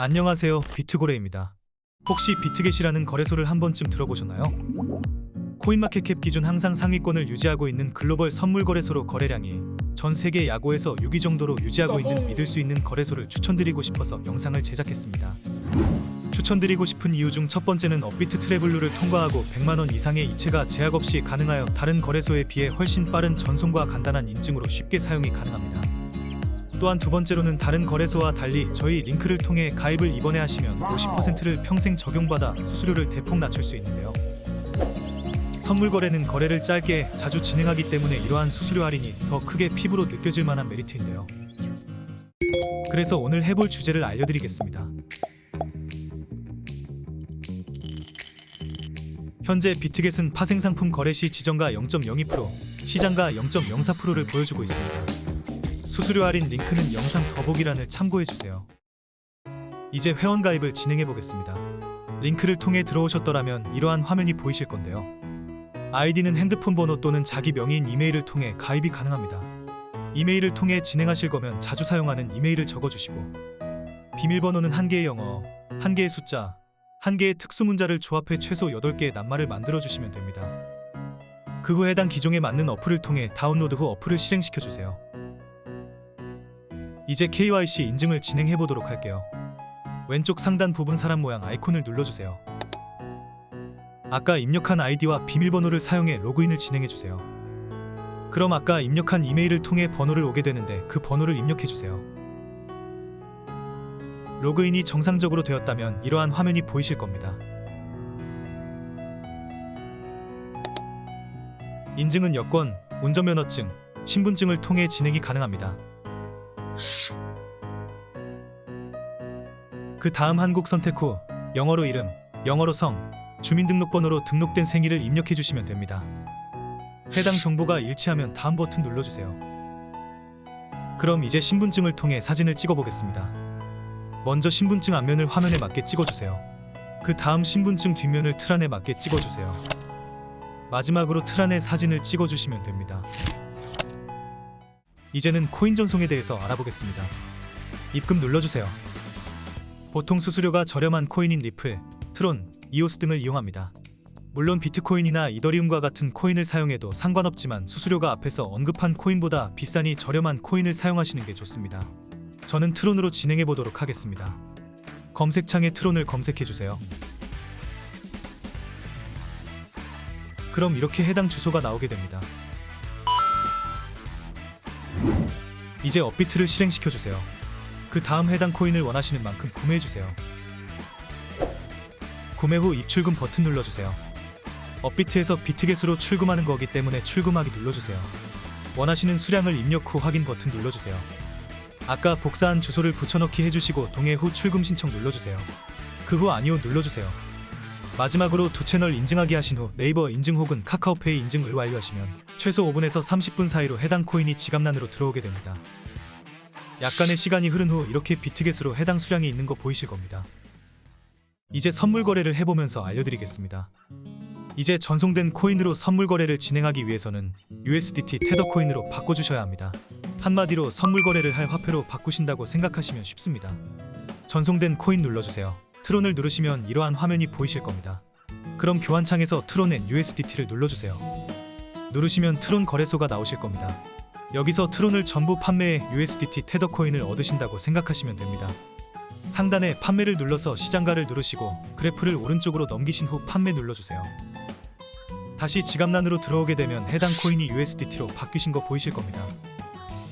안녕하세요. 비트고래입니다. 혹시 비트겟이라는 거래소를 한 번쯤 들어보셨나요? 코인마켓캡 기준 항상 상위권을 유지하고 있는 글로벌 선물 거래소로 거래량이 전 세계 야구에서 6위 정도로 유지하고 있는 믿을 수 있는 거래소를 추천드리고 싶어서 영상을 제작했습니다. 추천드리고 싶은 이유 중 첫 번째는 업비트 트래블루를 통과하고 100만 원 이상의 이체가 제약 없이 가능하여 다른 거래소에 비해 훨씬 빠른 전송과 간단한 인증으로 쉽게 사용이 가능합니다. 또한 두 번째로는 다른 거래소와 달리 저희 링크를 통해 가입을 이번에 하시면 50%를 평생 적용받아 수수료를 대폭 낮출 수 있는데요. 선물 거래는 거래를 짧게 자주 진행하기 때문에 이러한 수수료 할인이 더 크게 피부로 느껴질 만한 메리트인데요. 그래서 오늘 해볼 주제를 알려드리겠습니다. 현재 비트겟은 파생 상품 거래 시 지정가 0.02%, 시장가 0.04%를 보여주고 있습니다. 수수료 할인 링크는 영상 더보기란을 참고해 주세요. 이제 회원 가입을 진행해 보겠습니다. 링크를 통해 들어오셨더라면 이러한 화면이 보이실 건데요. 아이디는 핸드폰 번호 또는 자기 명의인 이메일을 통해 가입이 가능합니다. 이메일을 통해 진행하실 거면 자주 사용하는 이메일을 적어 주시고 비밀번호는 한 개의 영어, 한 개의 숫자, 한 개의 특수 문자를 조합해 최소 8개의 낱말을 만들어 주시면 됩니다. 그 후 해당 기종에 맞는 어플을 통해 다운로드 후 어플을 실행시켜 주세요. 이제 KYC 인증을 진행해 보도록 할게요. 왼쪽 상단 부분 사람 모양 아이콘을 눌러주세요. 아까 입력한 아이디와 비밀번호를 사용해 로그인을 진행해 주세요. 그럼 아까 입력한 이메일을 통해 번호를 오게 되는데 그 번호를 입력해 주세요. 로그인이 정상적으로 되었다면 이러한 화면이 보이실 겁니다. 인증은 여권, 운전면허증, 신분증을 통해 진행이 가능합니다. 그 다음 한국 선택 후 영어로 이름, 영어로 성, 주민등록번호로 등록된 생일을 입력해 주시면 됩니다. 해당 정보가 일치하면 다음 버튼 눌러주세요. 그럼 이제 신분증을 통해 사진을 찍어 보겠습니다. 먼저 신분증 앞면을 화면에 맞게 찍어주세요. 그 다음 신분증 뒷면을 틀 안에 맞게 찍어주세요. 마지막으로 틀 안에 사진을 찍어주시면 됩니다. 이제는 코인 전송에 대해서 알아보겠습니다. 입금 눌러주세요. 보통 수수료가 저렴한 코인인 리플, 트론, 이오스 등을 이용합니다. 물론 비트코인이나 이더리움과 같은 코인을 사용해도 상관없지만 수수료가 앞에서 언급한 코인보다 비싸니 저렴한 코인을 사용하시는 게 좋습니다. 저는 트론으로 진행해 보도록 하겠습니다. 검색창에 트론을 검색해 주세요. 그럼 이렇게 해당 주소가 나오게 됩니다. 이제 업비트를 실행시켜 주세요. 그 다음 해당 코인을 원하시는 만큼 구매해 주세요. 구매 후 입출금 버튼 눌러주세요. 업비트에서 비트겟으로 출금하는 거기 때문에 출금하기 눌러주세요. 원하시는 수량을 입력 후 확인 버튼 눌러주세요. 아까 복사한 주소를 붙여넣기 해주시고 동의 후 출금 신청 눌러주세요. 그 후 아니오 눌러주세요. 마지막으로 두 채널 인증하기 하신 후 네이버 인증 혹은 카카오페이 인증을 완료하시면 최소 5분에서 30분 사이로 해당 코인이 지갑란으로 들어오게 됩니다. 약간의 시간이 흐른 후 이렇게 비트겟으로 해당 수량이 있는 거 보이실 겁니다. 이제 선물 거래를 해보면서 알려드리겠습니다. 이제 전송된 코인으로 선물 거래를 진행하기 위해서는 USDT 테더 코인으로 바꿔주셔야 합니다. 한마디로 선물 거래를 할 화폐로 바꾸신다고 생각하시면 쉽습니다. 전송된 코인 눌러주세요. 트론을 누르시면 이러한 화면이 보이실 겁니다. 그럼 교환창에서 트론엔 USDT를 눌러주세요. 누르시면 트론 거래소가 나오실 겁니다. 여기서 트론을 전부 판매해 USDT 테더 코인을 얻으신다고 생각하시면 됩니다. 상단에 판매를 눌러서 시장가를 누르시고 그래프를 오른쪽으로 넘기신 후 판매 눌러주세요. 다시 지갑란으로 들어오게 되면 해당 코인이 USDT로 바뀌신 거 보이실 겁니다.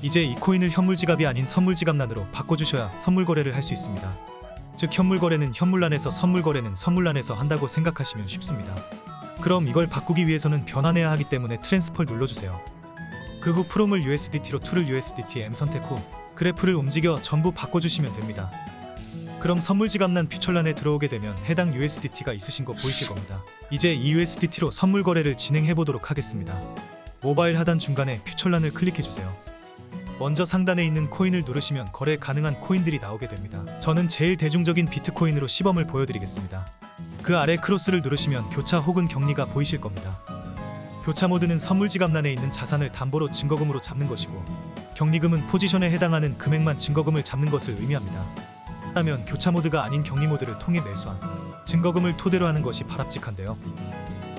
이제 이 코인을 현물 지갑이 아닌 선물 지갑란으로 바꿔주셔야 선물 거래를 할 수 있습니다. 즉 현물 거래는 현물란에서 선물 거래는 선물란에서 한다고 생각하시면 쉽습니다. 그럼 이걸 바꾸기 위해서는 변환해야 하기 때문에 트랜스퍼를 눌러주세요. 그 후 프롬을 USDT로 툴을 USDT M 선택 후 그래프를 움직여 전부 바꿔주시면 됩니다. 그럼 선물 지갑란 퓨처란에 들어오게 되면 해당 USDT가 있으신 거 보이실 겁니다. 이제 이 USDT로 선물 거래를 진행해 보도록 하겠습니다. 모바일 하단 중간에 퓨처란을 클릭해 주세요. 먼저 상단에 있는 코인을 누르시면 거래 가능한 코인들이 나오게 됩니다. 저는 제일 대중적인 비트코인으로 시범을 보여드리겠습니다. 그 아래 크로스를 누르시면 교차 혹은 격리가 보이실 겁니다. 교차 모드는 선물 지갑란에 있는 자산을 담보로 증거금으로 잡는 것이고 격리금은 포지션에 해당하는 금액만 증거금을 잡는 것을 의미합니다. 하면 교차 모드가 아닌 격리 모드를 통해 매수한 증거금을 토대로 하는 것이 바람직한데요.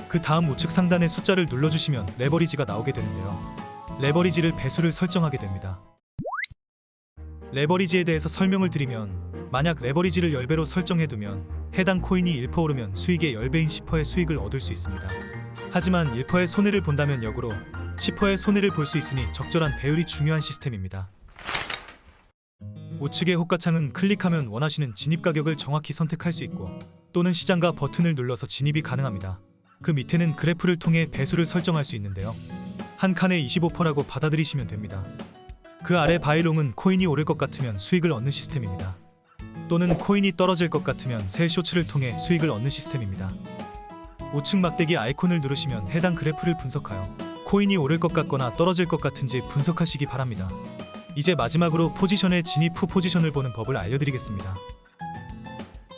그 다음 우측 상단의 숫자를 눌러주시면 레버리지가 나오게 되는데요. 레버리지를 배수를 설정하게 됩니다. 레버리지에 대해서 설명을 드리면 만약 레버리지를 10배로 설정해두면 해당 코인이 1% 오르면 수익의 10배인 10%의 수익을 얻을 수 있습니다. 하지만 1%의 손해를 본다면 역으로 10%의 손해를 볼 수 있으니 적절한 배율이 중요한 시스템입니다. 우측의 호가창은 클릭하면 원하시는 진입 가격을 정확히 선택할 수 있고 또는 시장가 버튼을 눌러서 진입이 가능합니다. 그 밑에는 그래프를 통해 배수를 설정할 수 있는데요. 한 칸에 25%라고 받아들이시면 됩니다. 그 아래 바이롱은 코인이 오를 것 같으면 수익을 얻는 시스템입니다. 또는 코인이 떨어질 것 같으면 셀 쇼츠를 통해 수익을 얻는 시스템입니다. 우측 막대기 아이콘을 누르시면 해당 그래프를 분석하여 코인이 오를 것 같거나 떨어질 것 같은지 분석하시기 바랍니다. 이제 마지막으로 포지션의 진입 후 포지션을 보는 법을 알려드리겠습니다.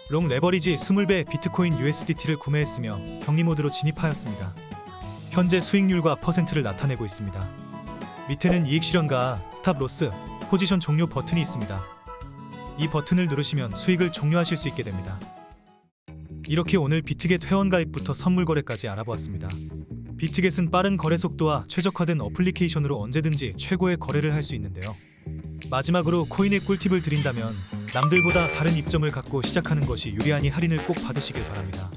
롱 레버리지 20배 비트코인 USDT를 구매했으며 격리 모드로 진입하였습니다. 현재 수익률과 퍼센트를 나타내고 있습니다. 밑에는 이익 실현과 스탑 로스, 포지션 종료 버튼이 있습니다. 이 버튼을 누르시면 수익을 종료하실 수 있게 됩니다. 이렇게 오늘 비트겟 회원 가입부터 선물 거래까지 알아보았습니다. 비트겟은 빠른 거래 속도와 최적화된 어플리케이션으로 언제든지 최고의 거래를 할 수 있는데요. 마지막으로 코인의 꿀팁을 드린다면 남들보다 다른 입점을 갖고 시작하는 것이 유리하니 할인을 꼭 받으시길 바랍니다.